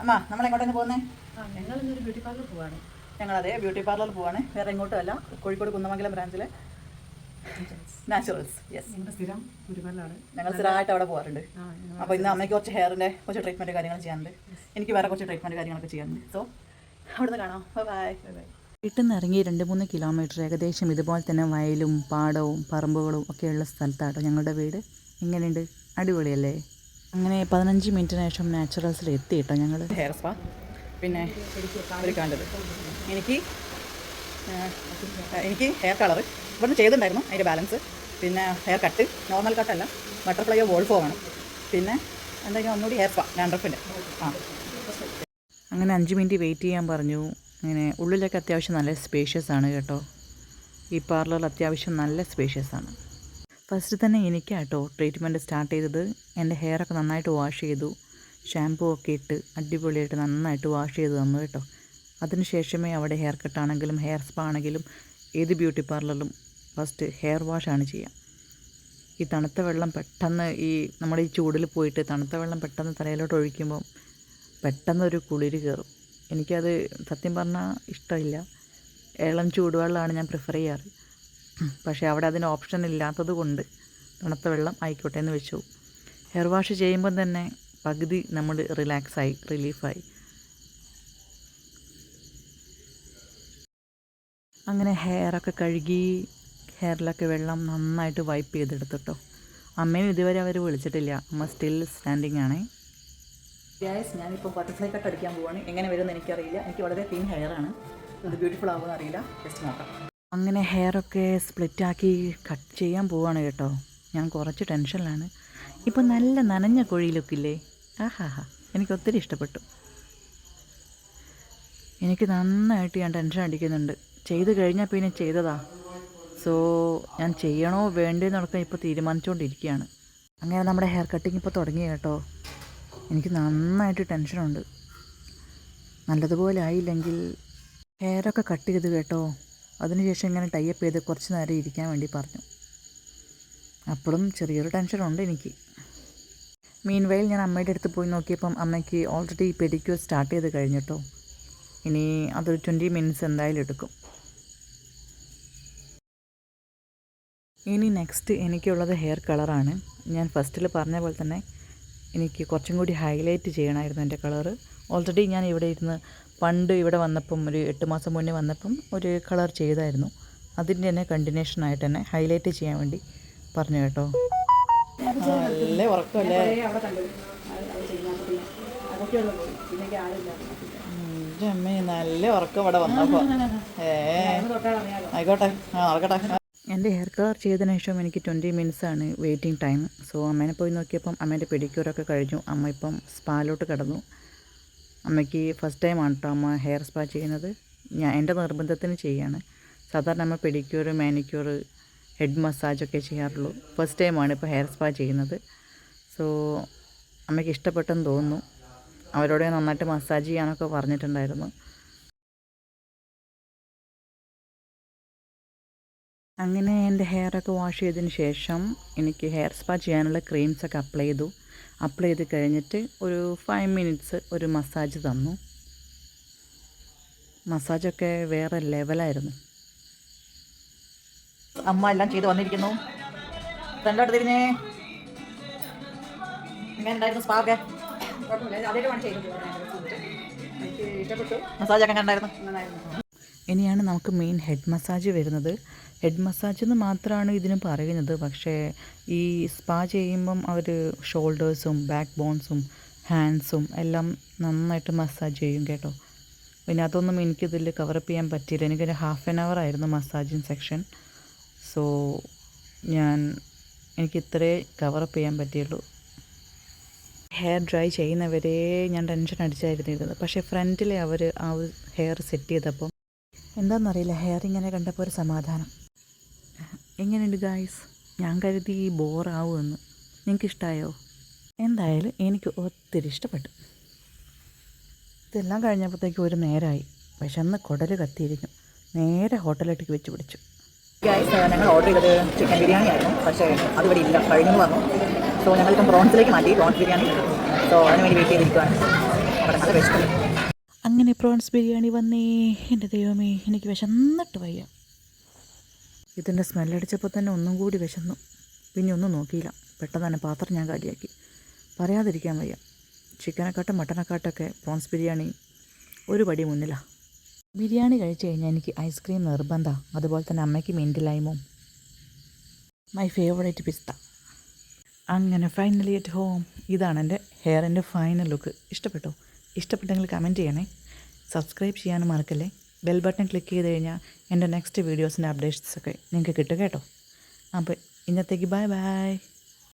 അമ്മ നമ്മൾ എങ്ങോട്ടാണ് പോകുന്നത് ആ ഞങ്ങൾ ഇന്നൊരു ബ്യൂട്ടി പാർലർ പോവാണ്. ഞങ്ങൾ അതേ ബ്യൂട്ടി പാർലറിൽ പോവാണ്. വേറെ എങ്ങോട്ടും അല്ല. കോഴിക്കോട് കുന്നമംഗലം ബ്രാഞ്ചിലെ. നാച്ചുറൽസ് യെസ് സ്ഥിരം ഞങ്ങൾ സ്ഥിരമായിട്ട് അവിടെ പോകാറുണ്ട് അപ്പോൾ ഇന്ന് അമ്മയ്ക്ക് കുറച്ച് ഹെയറിന്റെ കുറച്ച് ട്രീറ്റ്മെന്റ് കാര്യങ്ങൾ ചെയ്യാനുണ്ട്. എനിക്ക് വേറെ കുറച്ച് ട്രീറ്റ്മെന്റ് കാര്യങ്ങളൊക്കെ ചെയ്യാനുണ്ട്. സോ അവിടുന്ന് കാണാം. ബൈ വീട്ടിൽ നിന്ന് ഇറങ്ങി രണ്ട് മൂന്ന് കിലോമീറ്റർ ഏകദേശം ഇതുപോലെ തന്നെ വയലും പാടവും പറമ്പുകളും ഒക്കെയുള്ള സ്ഥലത്താണ് ഞങ്ങളുടെ വീട്. എങ്ങനെയുണ്ട്? അടിപൊളിയല്ലേ? അങ്ങനെ പതിനഞ്ച് മിനിറ്റിന് ശേഷം നാച്ചുറൽസിൽ എത്തി കേട്ടോ ഞങ്ങൾ ഹെയർ സ്പാ. പിന്നെ ഒരു കണ്ടത് എനിക്ക് എനിക്ക് ഹെയർ കളർ ഇവിടുന്ന് ചെയ്തിട്ടുണ്ടായിരുന്നു അതിന്റെ ബാലൻസ്. പിന്നെ ഹെയർ കട്ട് നോർമൽ കട്ടല്ല ബട്ടർഫ്ലൈയോ വോൾഫോ ആണ്. പിന്നെ എന്തെങ്കിലും ഒന്നുകൂടി ഹെയർ സ്പാ. ഡാൻഡ്രഫിന്റെ ആ. അങ്ങനെ അഞ്ച് മിനിറ്റ് വെയിറ്റ് ചെയ്യാൻ പറഞ്ഞു. അങ്ങനെ ഉള്ളിലൊക്കെ അത്യാവശ്യം നല്ല സ്പേഷ്യസ് ആണ് കേട്ടോ. ഈ പാർലർ അത്യാവശ്യം നല്ല സ്പേഷ്യസ് ആണ്. ഫസ്റ്റ് തന്നെ എനിക്കാട്ടോ ട്രീറ്റ്മെന്റ് സ്റ്റാർട്ട് ചെയ്തത് എന്റെ ഹെയറൊക്കെ നന്നായിട്ട് വാഷ് ചെയ്തു. ഷാമ്പൂ ഒക്കെ ഇട്ട് അടിപൊളിയായിട്ട് നന്നായിട്ട് വാഷ് ചെയ്ത് തന്നു കേട്ടോ. അതിനുശേഷമേ അവിടെ ഹെയർ കട്ടാണെങ്കിലും ഹെയർ സ്പാ ആണെങ്കിലും ഏത് ബ്യൂട്ടി പാർലറിലും ഫസ്റ്റ് ഹെയർ വാഷാണ് ചെയ്യുക ഈ തണുത്ത വെള്ളം പെട്ടെന്ന് ഈ നമ്മുടെ ഈ ചൂടിൽ പോയിട്ട് തണുത്ത വെള്ളം പെട്ടെന്ന് തലയിലോട്ട് ഒഴിക്കുമ്പം പെട്ടെന്നൊരു കുളിര് കയറും എനിക്കത് സത്യം പറഞ്ഞാൽ ഇഷ്ടമില്ല. ഇളം ചൂടുവെള്ളമാണ് ഞാൻ പ്രിഫർ ചെയ്യാറ്. പക്ഷേ അവിടെ അതിന് ഓപ്ഷൻ ഇല്ലാത്തത് കൊണ്ട് തണുത്ത വെള്ളം ആയിക്കോട്ടെ എന്ന് വെച്ചു. ഹെയർ വാഷ് ചെയ്യുമ്പം തന്നെ പകുതി നമ്മൾ റിലാക്സായി റിലീഫായി അങ്ങനെ ഹെയറൊക്കെ കഴുകി ഹെയറിലൊക്കെ വെള്ളം നന്നായിട്ട് വൈപ്പ് ചെയ്തെടുത്തിട്ടോ. അമ്മയും ഇതുവരെ അവർ വിളിച്ചിട്ടില്ല. അമ്മ സ്റ്റിൽ സ്റ്റാൻഡിങ് ആണേ. ഗ്യാസ് ഞാനിപ്പോൾ ബട്ടർഫ്ലൈ കട്ട് അടിക്കാൻ പോവാണ്. എങ്ങനെ വരുമെന്ന് എനിക്കറിയില്ല. എനിക്ക് വളരെ തിൻ ഹെയർ ആണ്. അത് ബ്യൂട്ടിഫുൾ ആവുമെന്ന് അറിയില്ല. ജസ്റ്റ് നോക്കാം. അങ്ങനെ ഹെയറൊക്കെ സ്പ്ലിറ്റാക്കി കട്ട് ചെയ്യാൻ പോവാണ് കേട്ടോ. ഞാൻ കുറച്ച് ടെൻഷനിലാണ് ഇപ്പം നല്ല നനഞ്ഞ കുഴിയിലൊക്കെ ഇല്ലേ? ആഹാ ഹാ എനിക്ക് ഒത്തിരി ഇഷ്ടപ്പെട്ടു. എനിക്ക് നന്നായിട്ട് ഞാൻ ടെൻഷൻ അടിക്കുന്നുണ്ട്. ചെയ്ത് കഴിഞ്ഞാൽ പിന്നെ ചെയ്തതാ. സോ ഞാൻ ചെയ്യണോ വേണ്ടേന്നൊക്കെ ഇപ്പോൾ തീരുമാനിച്ചുകൊണ്ടിരിക്കുകയാണ് അങ്ങനെ നമ്മുടെ ഹെയർ കട്ടിങ് ഇപ്പോൾ തുടങ്ങി കേട്ടോ. എനിക്ക് നന്നായിട്ട് ടെൻഷനുണ്ട് നല്ലതുപോലെ ആയില്ലെങ്കിൽ ഹെയറൊക്കെ കട്ട് ചെയ്ത് കേട്ടോ. അതിനുശേഷം ഇങ്ങനെ ടൈപ്പ് ചെയ്ത് കുറച്ച് നേരം ഇരിക്കാൻ വേണ്ടി പറഞ്ഞു. അപ്പോഴും ചെറിയൊരു ടെൻഷനുണ്ട് എനിക്ക്. മീൻ വയൽ ഞാൻ അമ്മയുടെ അടുത്ത് പോയി നോക്കിയപ്പം അമ്മയ്ക്ക് ഓൾറെഡി പെഡിക്യൂർ സ്റ്റാർട്ട് ചെയ്ത് കഴിഞ്ഞിട്ടോ. ഇനി അതൊരു ട്വന്റി മിനിറ്റ്സ് എന്തായാലും എടുക്കും. ഇനി നെക്സ്റ്റ് എനിക്കുള്ളത് ഹെയർ കളറാണ് ഞാൻ ഫസ്റ്റിൽ പറഞ്ഞ പോലെ തന്നെ എനിക്ക് കുറച്ചും കൂടി ഹൈലൈറ്റ് ചെയ്യണമായിരുന്നു എന്റെ കളറ് ഓൾറെഡി ഞാൻ ഇവിടെ ഇരുന്ന് പണ്ട് ഇവിടെ വന്നപ്പം ഒരു എട്ട് മാസം മുന്നേ വന്നപ്പം ഒരു കളർ ചെയ്തായിരുന്നു. അതിന്റെ തന്നെ കണ്ടിന്യൂഷൻ ആയിട്ട് തന്നെ ഹൈലൈറ്റ് ചെയ്യാൻ വേണ്ടി പറഞ്ഞു കേട്ടോ. നല്ല ഉറക്കമല്ലേ? അമ്മേ നല്ല ഉറക്കം ഇവിടെ വന്നപ്പോൾ ഏ. ആയിക്കോട്ടെ. ആ എന്റെ ഹെയർ കളർ ചെയ്തതിന് ശേഷം എനിക്ക് ട്വന്റി മിനിറ്റ്സ് ആണ് വെയിറ്റിംഗ് ടൈം സോ അമ്മേനെ പോയി നോക്കിയപ്പം അമ്മേന്റെ പെഡിക്യൂറൊക്കെ കഴിഞ്ഞു. അമ്മ ഇപ്പം സ്പാലോട്ട് കിടന്നു. അമ്മയ്ക്ക് ഫസ്റ്റ് ടൈമാണ് കേട്ടോ അമ്മ ഹെയർ സ്പാ ചെയ്യുന്നത്. ഞാൻ എന്റെ നിർബന്ധത്തിന് ചെയ്യാണ്. സാധാരണ അമ്മ പെഡിക്യൂർ മാനിക്യൂർ ഹെഡ് മസാജൊക്കെ ചെയ്യാറുള്ളൂ. ഫസ്റ്റ് ടൈമാണ് ഇപ്പോൾ ഹെയർ സ്പാ ചെയ്യുന്നത്. സോ അമ്മയ്ക്ക് ഇഷ്ടപ്പെട്ടെന്ന് തോന്നുന്നു. അവരോട് നന്നായിട്ട് മസാജ് ചെയ്യാനൊക്കെ പറഞ്ഞിട്ടുണ്ടായിരുന്നു. അങ്ങനെ എന്റെ ഹെയറൊക്കെ വാഷ് ചെയ്തതിന് ശേഷം എനിക്ക് ഹെയർ സ്പാ ചെയ്യാനുള്ള ക്രീംസൊക്കെ അപ്ലൈ ചെയ്തു. അപ്ലൈ ചെയ്ത് കഴിഞ്ഞിട്ട് ഒരു ഫൈവ് മിനിറ്റ്സ് ഒരു മസാജ് തന്നു. മസാജൊക്കെ വേറെ ലെവലായിരുന്നു അമ്മ എല്ലാം ചെയ്ത് വന്നിരിക്കുന്നു. രണ്ടോട്ട് തിരിഞ്ഞേ? എങ്ങനെ ഉണ്ടായിരുന്നു സ്പാ ഒക്കെ. ചെയ്തത്. എനിക്ക് ഇഷ്ടപ്പെട്ടു മസാജൊക്കെ നന്നായിരുന്നു. ഇനിയാണ് നമുക്ക് മെയിൻ ഹെഡ് മസാജ് വരുന്നത്. ഹെഡ് മസാജ് എന്ന് മാത്രമാണ് ഇതിന് പറയുന്നത്. പക്ഷേ ഈ സ്പാ ചെയ്യുമ്പം അവർ ഷോൾഡേഴ്സും ബാക്ക് ബോൺസും ഹാൻഡ്സും എല്ലാം നന്നായിട്ട് മസാജ് ചെയ്യും കേട്ടോ. പിന്നെ അതൊന്നും എനിക്കിതിൽ കവറപ്പ് ചെയ്യാൻ പറ്റിയില്ല. എനിക്കൊരു ഹാഫ് ആൻ അവർ ആയിരുന്നു മസാജിങ് സെക്ഷൻ സോ ഞാൻ എനിക്ക് ഇത്രേ കവറപ്പ് ചെയ്യാൻ പറ്റിയുള്ളൂ. ഹെയർ ഡ്രൈ ചെയ്യുന്നവരെ ഞാൻ ടെൻഷൻ അടിച്ചായിരുന്നു ഇരുന്നത്. പക്ഷേ ഫ്രണ്ടിലെ അവർ ആ ഹെയർ സെറ്റ് ചെയ്തപ്പം എന്താണെന്നറിയില്ല ഹെയർ ഇങ്ങനെ കണ്ടപ്പോൾ ഒരു സമാധാനം. എങ്ങനെയുണ്ട് ഗായ്സ്? ഞാൻ കരുതി ബോറാവുമെന്ന്. നിങ്ങൾക്ക് ഇഷ്ടമായോ എന്തായാലും എനിക്ക് ഒത്തിരി ഇഷ്ടപ്പെട്ടു. ഇതെല്ലാം കഴിഞ്ഞപ്പോഴത്തേക്കും ഒരു നേരമായി വിശന്ന് കുടൽ കത്തിയിരുന്നു. നേരെ ഹോട്ടലിലേക്ക് വെച്ച് പിടിച്ചു. ഗായ്സ് ഞങ്ങൾ ഓർഡർ ചെയ്തത് ചിക്കൻ ബിരിയാണി ആയിരുന്നു. പക്ഷേ അതിവിടെ ഇല്ല. കഴിഞ്ഞു വന്നു. സോ ഞങ്ങളിപ്പം പ്രോൺസിലേക്ക് മാറ്റി. പ്രോൺസ് ബിരിയാണി. സോ അതിന് വേണ്ടി വെയിറ്റ് ചെയ്തിരിക്കുവാണ്. അവിടെ നല്ല വിശക്കുന്നു അങ്ങനെ പ്രോൺസ് ബിരിയാണി വന്നേ. എന്റെ ദൈവമേ എനിക്ക് വിശന്നിട്ട് വയ്യ. ഇതിന്റെ സ്മെല്ലടിച്ചപ്പോൾ തന്നെ ഒന്നും കൂടി വിശന്നു. പിന്നെ ഒന്നും നോക്കിയില്ല. പെട്ടെന്ന് തന്നെ പാത്രം ഞാൻ കാലിയാക്കി. പറയാതിരിക്കാൻ വയ്യ. ചിക്കനെക്കാട്ടും മട്ടനെക്കാട്ടൊക്കെ പ്രോൺസ് ബിരിയാണി ഒരു പടി മുന്നിലാണ് ബിരിയാണി കഴിച്ചു കഴിഞ്ഞാൽ എനിക്ക് ഐസ്ക്രീം നിർബന്ധമാണ് അതുപോലെ തന്നെ അമ്മയ്ക്ക് മിന്റ് ലൈമും മൈ ഫേവറേറ്റ് പിസ്ത അങ്ങനെ ഫൈനലി അറ്റ് ഹോം ഇതാണ് എന്റെ ഹെയറിന്റെ ഫൈനൽ ലുക്ക് ഇഷ്ടപ്പെട്ടോ? ഇഷ്ടപ്പെട്ടെങ്കിൽ കമന്റ് ചെയ്യണേ. സബ്സ്ക്രൈബ് ചെയ്യാനും മറക്കല്ലേ. ബെൽ ബട്ടൺ ക്ലിക്ക് ചെയ്ത് കഴിഞ്ഞാൽ എന്റെ നെക്സ്റ്റ് വീഡിയോസിന്റെ അപ്ഡേറ്റ്സ് ഒക്കെ നിങ്ങൾക്ക് കിട്ടും കേട്ടോ. അപ്പോൾ ഇന്നത്തേക്ക് ബൈ ബൈ